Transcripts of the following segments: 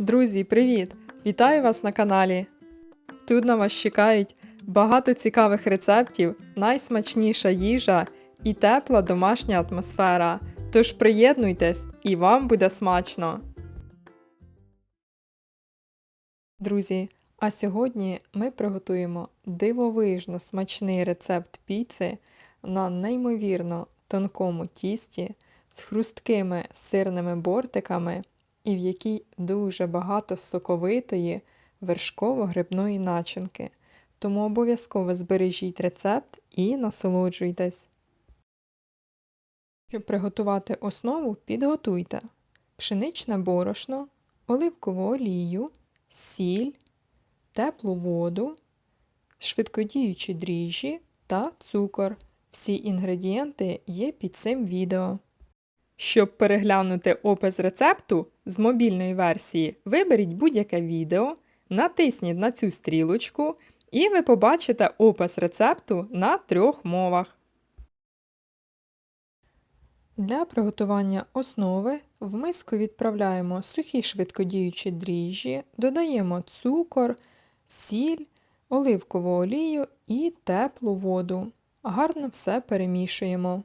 Друзі, привіт! Вітаю вас на каналі! Тут на вас чекають багато цікавих рецептів, найсмачніша їжа і тепла домашня атмосфера. Тож приєднуйтесь і вам буде смачно! Друзі, а сьогодні ми приготуємо дивовижно смачний рецепт піци на неймовірно тонкому тісті з хрусткими сирними бортиками і в якій дуже багато соковитої вершково-грибної начинки. Тому обов'язково збережіть рецепт і насолоджуйтесь. Щоб приготувати основу, підготуйте пшеничне борошно, оливкову олію, сіль, теплу воду, швидкодіючі дріжджі та цукор. Всі інгредієнти є під цим відео. Щоб переглянути опис рецепту з мобільної версії, виберіть будь-яке відео, натисніть на цю стрілочку і ви побачите опис рецепту на трьох мовах. Для приготування основи в миску відправляємо сухі швидкодіючі дріжджі, додаємо цукор, сіль, оливкову олію і теплу воду. Гарно все перемішуємо.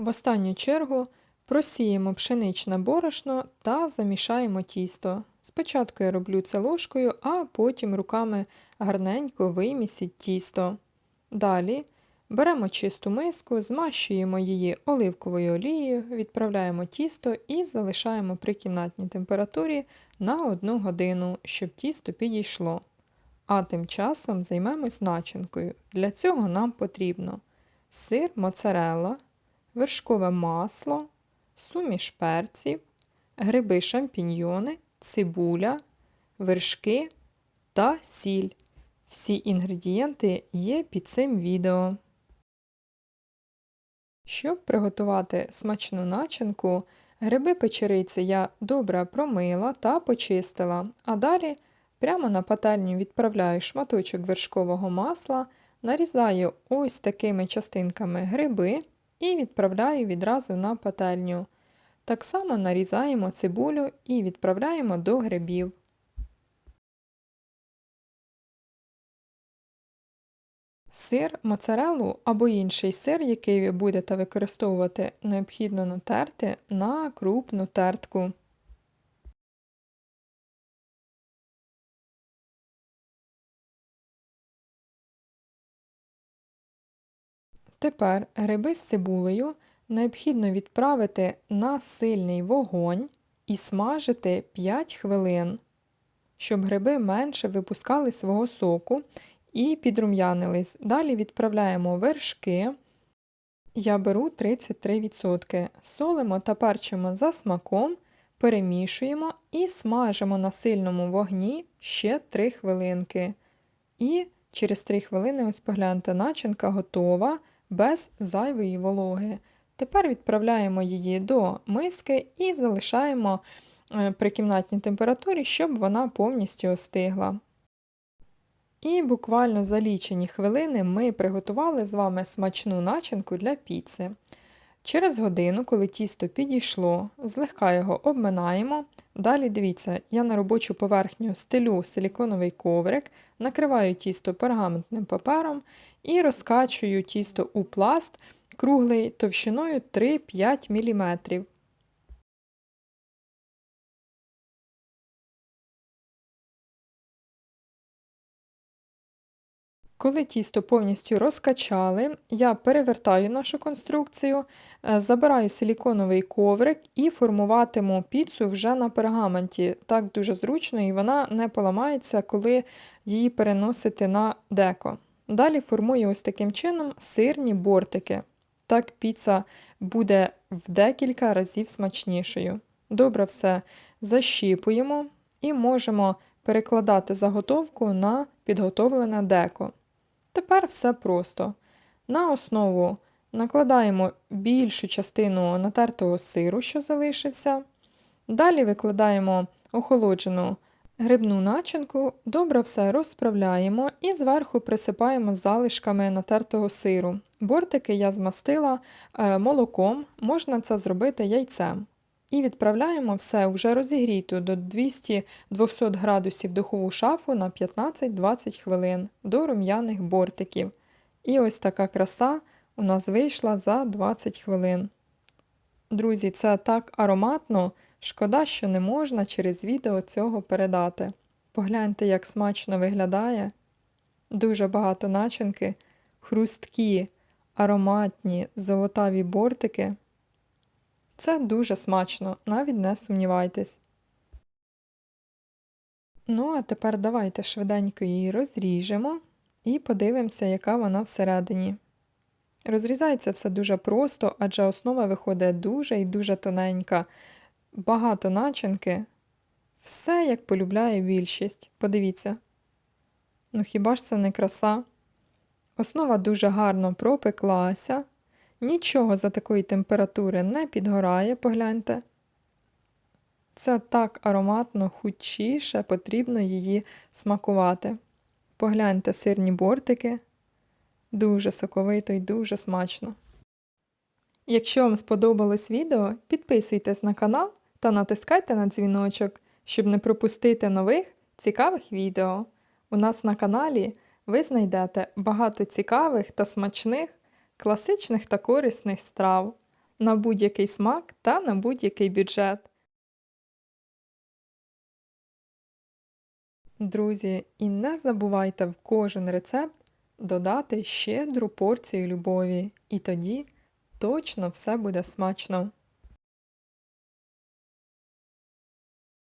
В останню чергу просіємо пшеничне борошно та замішаємо тісто. Спочатку я роблю це ложкою, а потім руками гарненько вимісіть тісто. Далі беремо чисту миску, змащуємо її оливковою олією, відправляємо тісто і залишаємо при кімнатній температурі на 1 годину, щоб тісто підійшло. А тим часом займемось начинкою. Для цього нам потрібно сир моцарелла, вершкове масло, суміш перців, гриби шампіньйони, цибуля, вершки та сіль. Всі інгредієнти є під цим відео. Щоб приготувати смачну начинку, гриби печериці я добре промила та почистила, а далі прямо на пательню відправляю шматочок вершкового масла, нарізаю ось такими частинками гриби і відправляю відразу на пательню. Так само нарізаємо цибулю і відправляємо до грибів. Сир, моцарелу або інший сир, який ви будете використовувати, необхідно натерти на крупну тертку. Тепер гриби з цибулею необхідно відправити на сильний вогонь і смажити 5 хвилин, щоб гриби менше випускали свого соку і підрум'янились. Далі відправляємо вершки. Я беру 33%. Солимо та перчимо за смаком, перемішуємо і смажимо на сильному вогні ще 3 хвилинки. І через 3 хвилини, ось погляньте, начинка готова без зайвої вологи. Тепер відправляємо її до миски і залишаємо е, при кімнатній температурі, щоб вона повністю остигла. І буквально за лічені хвилини ми приготували з вами смачну начинку для піци. Через годину, коли тісто підійшло, злегка його обминаємо. Далі дивіться, я на робочу поверхню стелю силіконовий коврик, накриваю тісто пергаментним папером і розкачую тісто у пласт круглий товщиною 3-5 мм. Коли тісто повністю розкачали, я перевертаю нашу конструкцію, е, забираю силіконовий коврик і формуватиму піцу вже на пергаменті. Так дуже зручно і вона не поламається, коли її переносити на деко. Далі формую ось таким чином сирні бортики. Так піца буде в декілька разів смачнішою. Добре все защіпуємо і можемо перекладати заготовку на підготовлене деко. Тепер все просто. На основу накладаємо більшу частину натертого сиру, що залишився. Далі викладаємо охолоджену Грибну начинку добре все розправляємо і зверху присипаємо залишками натертого сиру. Бортики я змастила е, молоком, можна це зробити яйцем. І відправляємо все вже розігріту до 200-200 градусів духову шафу на 15-20 хвилин до рум'яних бортиків. І ось така краса у нас вийшла за 20 хвилин. Друзі, це так ароматно, шкода, що не можна через відео цього передати. Погляньте, як смачно виглядає. Дуже багато начинки, хрусткі, ароматні, золотаві бортики. Це дуже смачно, навіть не сумнівайтесь. Ну, а тепер давайте швиденько її розріжемо і подивимося, яка вона всередині. Розрізається все дуже просто, адже основа виходить дуже і дуже тоненька. Багато начинки. Все, як полюбляє більшість. Подивіться. Ну хіба ж це не краса? Основа дуже гарно пропеклася. Нічого за такої температури не підгорає, погляньте. Це так ароматно хутчіше, потрібно її смакувати. Погляньте сирні бортики. Дуже соковито і дуже смачно. Якщо вам сподобалось відео, підписуйтесь на канал та натискайте на дзвіночок, щоб не пропустити нових цікавих відео. У нас на каналі ви знайдете багато цікавих та смачних, класичних та корисних страв на будь-який смак та на будь-який бюджет. Друзі, і не забувайте в кожен рецепт додати щедру порцію любові, і тоді точно все буде смачно.